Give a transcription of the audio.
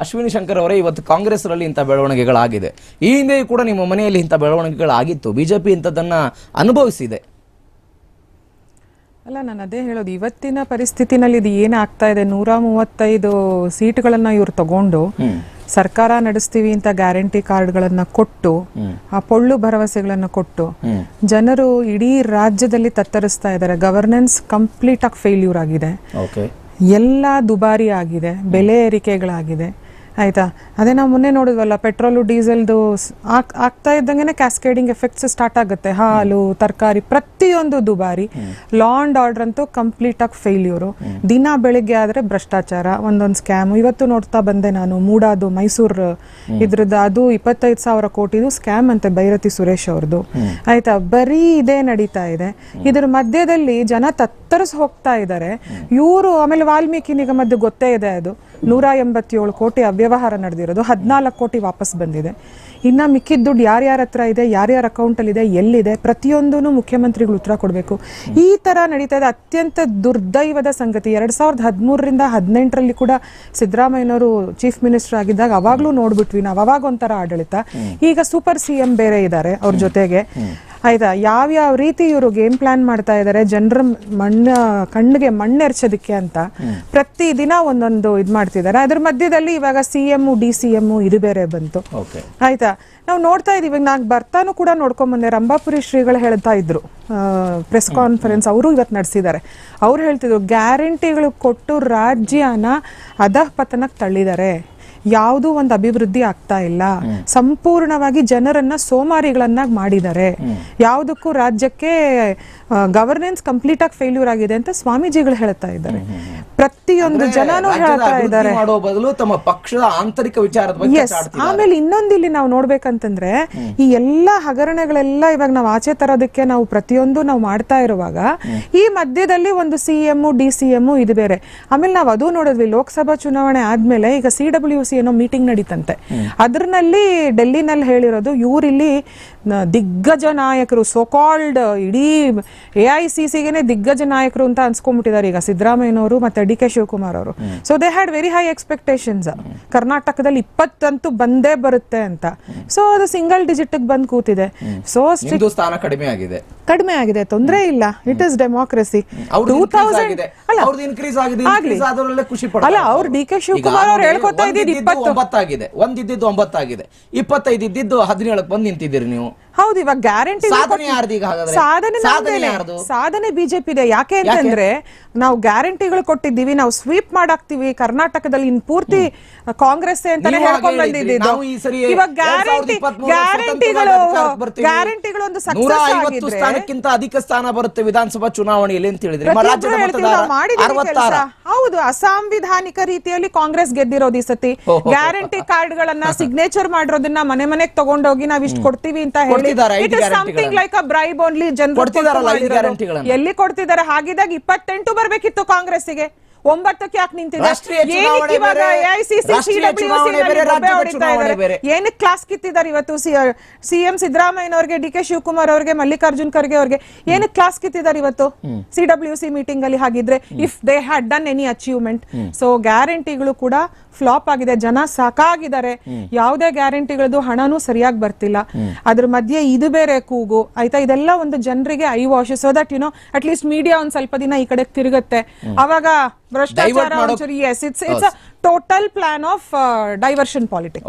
ಅಶ್ವಿನಿ ಶಂಕರ್ ಅವರೇ ಇವತ್ತು ಕಾಂಗ್ರೆಸ್ನಲ್ಲಿ ಇಂಥ ಬೆಳವಣಿಗೆಗಳಾಗಿದೆ. ಈ ಹಿಂದೆಯೂ ಕೂಡ ನಿಮ್ಮ ಮನೆಯಲ್ಲಿ ಇಂಥ ಬೆಳವಣಿಗೆಗಳಾಗಿತ್ತು. ಬಿಜೆಪಿ ಇಂಥದ್ದನ್ನ ಅನುಭವಿಸಿದೆ. ಅಲ್ಲ ನಾನು ಅದೇ ಹೇಳೋದು. ಇವತ್ತಿನ ಪರಿಸ್ಥಿತಿನಲ್ಲಿ ಇದು ಏನಾಗ್ತಾ ಇದೆ? ನೂರ ಮೂವತ್ತೈದು ಸೀಟ್ಗಳನ್ನ ಇವ್ರು ತಗೊಂಡು ಸರ್ಕಾರ ನಡೆಸ್ತೀವಿ ಅಂತ ಗ್ಯಾರಂಟಿ ಕಾರ್ಡ್ಗಳನ್ನು ಕೊಟ್ಟು ಆ ಪೊಳ್ಳು ಭರವಸೆಗಳನ್ನ ಕೊಟ್ಟು ಜನರು ಇಡೀ ರಾಜ್ಯದಲ್ಲಿ ತತ್ತರಿಸ್ತಾ ಇದ್ದಾರೆ. ಗವರ್ನೆನ್ಸ್ ಕಂಪ್ಲೀಟ್ ಆಗಿ ಫೇಲ್ಯೂರ್ ಆಗಿದೆ. ಓಕೆ. ಎಲ್ಲ ದುಬಾರಿ ಆಗಿದೆ. ಬೆಲೆ ಏರಿಕೆಗಳಾಗಿದೆ. ಆಯ್ತಾ? ಅದೇ ನಾವು ಮೊನ್ನೆ ನೋಡಿದ್ವಲ್ಲ ಪೆಟ್ರೋಲು ಡೀಸೆಲ್ದು ಆಗ್ತಾ ಇದ್ದಂಗೆ ಕ್ಯಾಸ್ಕೇಡಿಂಗ್ ಎಫೆಕ್ಟ್ಸ್ ಸ್ಟಾರ್ಟ್ ಆಗುತ್ತೆ. ಹಾಲು ತರಕಾರಿ ಪ್ರತಿಯೊಂದು ದುಬಾರಿ. ಲಾ ಅಂಡ್ ಆರ್ಡರ್ ಅಂತೂ ಕಂಪ್ಲೀಟ್ ಆಗಿ ಫೇಲ್ಯೂರು ದಿನ ಬೆಳಿಗ್ಗೆ ಆದ್ರೆ ಭ್ರಷ್ಟಾಚಾರ ಒಂದೊಂದು ಸ್ಕ್ಯಾಮ್ ಇವತ್ತು ನೋಡ್ತಾ ಬಂದೆ ನಾನು ಮೂಡಾದು ಮೈಸೂರು ಇದ್ರದ್ದು ಅದು ಇಪ್ಪತ್ತೈದು ಸಾವಿರ ಕೋಟಿದು ಸ್ಕ್ಯಾಮ್ ಅಂತೆ ಭೈರತಿ ಸುರೇಶ್ ಅವ್ರದ್ದು ಆಯ್ತಾ? ಬರೀ ಇದೇ ನಡೀತಾ ಇದೆ. ಇದ್ರ ಮಧ್ಯದಲ್ಲಿ ಜನ ತತ್ತರಿಸ್ ಹೋಗ್ತಾ ಇದ್ದಾರೆ ಇವರು ಆಮೇಲೆ ವಾಲ್ಮೀಕಿ ನಿಗಮದ್ದು ಗೊತ್ತೇ ಇದೆ ಅದು. ನೂರ ಎಂಬತ್ತೇಳು ಕೋಟಿ ಅವ್ಯವಹಾರ ನಡೆದಿರೋದು. ಹದಿನಾಲ್ಕು ಕೋಟಿ ವಾಪಸ್ ಬಂದಿದೆ. ಇನ್ನು ಮಿಕ್ಕಿದ ದುಡ್ಡು ಯಾರ್ಯಾರ ಹತ್ರ ಇದೆ ಯಾರ್ಯಾರ ಅಕೌಂಟಲ್ಲಿ ಇದೆ ಎಲ್ಲಿದೆ ಪ್ರತಿಯೊಂದೂ ಮುಖ್ಯಮಂತ್ರಿಗಳು ಉತ್ತರ ಕೊಡಬೇಕು. ಈ ಥರ ನಡೀತಾ ಇದೆ. ಅತ್ಯಂತ ದುರ್ದೈವದ ಸಂಗತಿ. ಎರಡು ಸಾವಿರದ ಹದಿಮೂರರಿಂದ ಹದಿನೆಂಟರಲ್ಲಿ ಕೂಡ ಸಿದ್ದರಾಮಯ್ಯನವರು ಚೀಫ್ ಮಿನಿಸ್ಟರ್ ಆಗಿದ್ದಾಗ ಅವಾಗಲೂ ನೋಡ್ಬಿಟ್ವಿ ನಾವು. ಅವಾಗ ಒಂಥರ ಆಡಳಿತ. ಈಗ ಸೂಪರ್ ಸಿ ಎಂ ಬೇರೆ ಇದ್ದಾರೆ ಅವ್ರ ಜೊತೆಗೆ. ಆಯ್ತಾ? ಯಾವ್ಯಾವ ರೀತಿ ಇವರು ಗೇಮ್ ಪ್ಲಾನ್ ಮಾಡ್ತಾ ಇದ್ದಾರೆ ಜನರ ಮಣ್ಣ ಕಣ್ಣಿಗೆ ಮಣ್ಣೆರ್ಚೋದಕ್ಕೆ ಅಂತ ಪ್ರತಿ ದಿನ ಒಂದೊಂದು ಇದು ಮಾಡ್ತಿದ್ದಾರೆ ಅದ್ರ ಮಧ್ಯದಲ್ಲಿ ಇವಾಗ C M D C M ಇದು ಬೇರೆ ಬಂತು. ಓಕೆ ಆಯ್ತಾ? ನಾವು ನೋಡ್ತಾ ಇದೀವಿ. ನಾನ್ ಬರ್ತಾನು ಕೂಡ ನೋಡ್ಕೊಂಡ್ ಬಂದೆ. ರಂಭಾಪುರಿ ಶ್ರೀಗಳು ಹೇಳ್ತಾ ಇದ್ರು. ಪ್ರೆಸ್ ಕಾನ್ಫರೆನ್ಸ್ ಅವರು ಇವತ್ತು ನಡೆಸಿದ್ದಾರೆ ಅವ್ರು ಹೇಳ್ತಿದ್ರು ಗ್ಯಾರಂಟಿಗಳು ಕೊಟ್ಟು ರಾಜ್ಯನ ಅಧಃಪತನಕ್ಕೆ ತಳ್ಳಿದ್ದಾರೆ ಯಾವುದೂ ಒಂದು ಅಭಿವೃದ್ಧಿ ಆಗ್ತಾ ಇಲ್ಲ. ಸಂಪೂರ್ಣವಾಗಿ ಜನರನ್ನ ಸೋಮಾರಿಗಳನ್ನಾಗಿ ಮಾಡಿದ್ದಾರೆ. ಯಾವುದಕ್ಕೂ ರಾಜ್ಯಕ್ಕೆ ಗವರ್ನೆನ್ಸ್ ಕಂಪ್ಲೀಟ್ ಆಗಿ ಫೇಲ್ಯೂರ್ ಆಗಿದೆ ಅಂತ ಸ್ವಾಮೀಜಿಗಳು ಹೇಳ್ತಾ ಇದ್ದಾರೆ. ಪ್ರತಿಯೊಂದು ಜನನೂ ಹೇಳ್ತಾ ಇದ್ದಾರೆ. ತಮ್ಮ ಪಕ್ಷದ ಆಂತರಿಕ ವಿಚಾರದ ಬಗ್ಗೆ ಎಸ್. ಆಮೇಲೆ ಇನ್ನೊಂದು ಇಲ್ಲಿ ನಾವು ನೋಡ್ಬೇಕಂತಂದ್ರೆ ಈ ಎಲ್ಲಾ ಹಗರಣಗಳೆಲ್ಲ ಇವಾಗ ನಾವು ಆಚೆ ತರೋದಕ್ಕೆ ನಾವು ಪ್ರತಿಯೊಂದು ನಾವು ಮಾಡ್ತಾ ಇರುವಾಗ ಈ ಮಧ್ಯದಲ್ಲಿ ಒಂದು C M D C M ಇದು ಬೇರೆ. ಆಮೇಲೆ ನಾವು ಅದು ನೋಡಿದ್ವಿ ಲೋಕಸಭಾ ಚುನಾವಣೆ ಆದ್ಮೇಲೆ ಈಗ ಸಿ ಡಬ್ಲ್ಯೂ ಸಿ ಏನೋ ಮೀಟಿಂಗ್ ನಡೀತಂತೆ. ಅದ್ರಲ್ಲಿ ಡೆಲ್ಲಿನಲ್ಲಿ ಹೇಳಿರೋದು ಇವರಿಲ್ಲಿ ದಿಗ್ಗಜ ನಾಯಕರು ಸೋಕಾಲ್ಡ್ ಇಡೀ ಎ ಐ ಸಿ ದಿಗ್ಗಜ ನಾಯಕರು ಅಂತ ಅನ್ಸ್ಕೊಂಡ್ಬಿಟ್ಟಿದ್ದಾರೆ ಈಗ ಸಿದ್ದರಾಮಯ್ಯನವರು ಮತ್ತೆ ಡಿ ಕೆ ಶಿವಕುಮಾರ್ ಅವರು. So they had very high expectations ಕರ್ನಾಟಕದಲ್ಲಿ ಇಪ್ಪತ್ತಂತೂ ಬಂದೇ ಬರುತ್ತೆ ಅಂತ. ಸೊ ಅದು ಸಿಂಗಲ್ ಡಿಜಿಟ್ ಬಂದ್ ಕೂತಿದೆ. ಸೊ ಸ್ಥಾನ ಕಡಿಮೆ ಆಗಿದೆ. ಕಡಿಮೆ ಆಗಿದೆ ತೊಂದರೆ ಇಲ್ಲ. It is democracy two thousand. ಅಲ್ಲ ಅವ್ರ ಡಿ ಕೆ ಶಿವಕುಮಾರ್ ಅವ್ರು ಹೇಳ್ಕೊತಾ ಇಪ್ಪತ್ತು ಒಂಬತ್ತಾಗಿದೆ. ಒಂದಿದ್ದು ಒಂಬತ್ತಾಗಿದೆ. ಇಪ್ಪತ್ತೈದು ಇದ್ದಿದ್ದು ಹದಿನೇಳಕ್ಕೆ ಬಂದು ನಿಂತಿದ್ದೀರಿ ನೀವು. ಹೌದು ಇವಾಗ ಗ್ಯಾರಂಟಿ ಸಾಧನೆ? ಸಾಧನೆ ಬಿಜೆಪಿ ಇದೆ ಯಾಕೆ ಅಂತಂದ್ರೆ ನಾವು ಗ್ಯಾರಂಟಿಗಳು ಕೊಟ್ಟಿದ್ದೀವಿ ನಾವು ಸ್ವೀಪ್ ಮಾಡಾಕ್ತಿವಿ ಕರ್ನಾಟಕದಲ್ಲಿ ಇನ್ ಪೂರ್ತಿ ಕಾಂಗ್ರೆಸ್ ಅಂತಾನೆ ಹೇಳ್ಕೊಂಡು ಬಂದಿದ್ದು. ಇವಾಗ ಗ್ಯಾರಂಟಿ ಗ್ಯಾರಂಟಿಗಳು. ಗ್ಯಾರಂಟಿಗಳು ಒಂದು ಸ್ಥಾನಕ್ಕಿಂತ ಅಧಿಕ ಸ್ಥಾನ ಬರುತ್ತೆ ವಿಧಾನಸಭಾ ಚುನಾವಣೆಯಲ್ಲಿ ಅಂತ ಹೇಳಿದ್ರೆ. ಹೌದು ಅಸಾಂವಿಧಾನಿಕ ರೀತಿಯಲ್ಲಿ ಕಾಂಗ್ರೆಸ್ ಗೆದ್ದಿರೋದು ಈ ಸತಿ. ಗ್ಯಾರಂಟಿ ಕಾರ್ಡ್ ಗಳನ್ನ ಸಿಗ್ನೇಚರ್ ಮಾಡಿರೋದನ್ನ ಮನೆ ಮನೆಗೆ ತಗೊಂಡೋಗಿ ನಾವ್ ಇಷ್ಟು ಕೊಡ್ತೀವಿ ಅಂತ ಹೇಳಿ ಕೊಡ್ತಿದ್ದಾರೆ it is something like a bribe only ಜನರು ಕೊಡ್ತಿದಾರಲ್ಲ ಐದು ಗ್ಯಾರಂಟಿಗಳನ್ನ. ಎಲ್ಲಿ ಕೊಡ್ತಿದ್ದಾರೆ? ಹಾಗಿದಾಗ ಇಪ್ಪತ್ತೆಂಟು ಬರಬೇಕಿತ್ತು ಕಾಂಗ್ರೆಸ್ಸಿಗೆ. ಒಂಬತ್ತಕ್ಕೆ ಯಾಕೆ ನಿಂತಿದೆ ಏನಕ್ಕೆ ಕ್ಲಾಸ್ ಕಿತ್ತಿದ್ದಾರೆ ಇವತ್ತು ಸಿಎಂ ಸಿದ್ದರಾಮಯ್ಯನವ್ರಿಗೆ ಡಿ ಕೆ ಶಿವಕುಮಾರ್ ಅವರಿಗೆ ಮಲ್ಲಿಕಾರ್ಜುನ್ ಖರ್ಗೆ ಅವ್ರಿಗೆ? ಏನಕ್ಕೆ ಕ್ಲಾಸ್ ಕಿತ್ತಿದ್ದಾರೆ ಇವತ್ತು? ಸಿ ಡಬ್ಲ್ಯೂ ಸಿ ಮೀಟಿಂಗ್ ಅಲ್ಲಿ ಹಾಗಿದ್ರೆ if they had done any achievement so ಗ್ಯಾರಂಟಿಗಳು ಕೂಡ ಫ್ಲಾಪ್ ಆಗಿದೆ. ಜನ ಸಾಕಾಗಿದ್ದಾರೆ. ಯಾವುದೇ ಗ್ಯಾರಂಟಿಗಳದ್ದು ಹಣನೂ ಸರಿಯಾಗಿ ಬರ್ತಿಲ್ಲ. ಅದ್ರ ಮಧ್ಯೆ ಇದು ಬೇರೆ ಕೂಗು. ಆಯ್ತಾ? ಇದೆಲ್ಲ ಒಂದು ಜನರಿಗೆ eye wash so that you know at least media ಒಂದ್ ಸ್ವಲ್ಪ ದಿನ ಈ ಕಡೆ ತಿರುಗುತ್ತೆ. ಅವಾಗ ಭ್ರಷ್ಟಾಚಾರ Divert ಮಾಡೋ- ಒಂಚೂರು yes it's it's total plan of diversion politics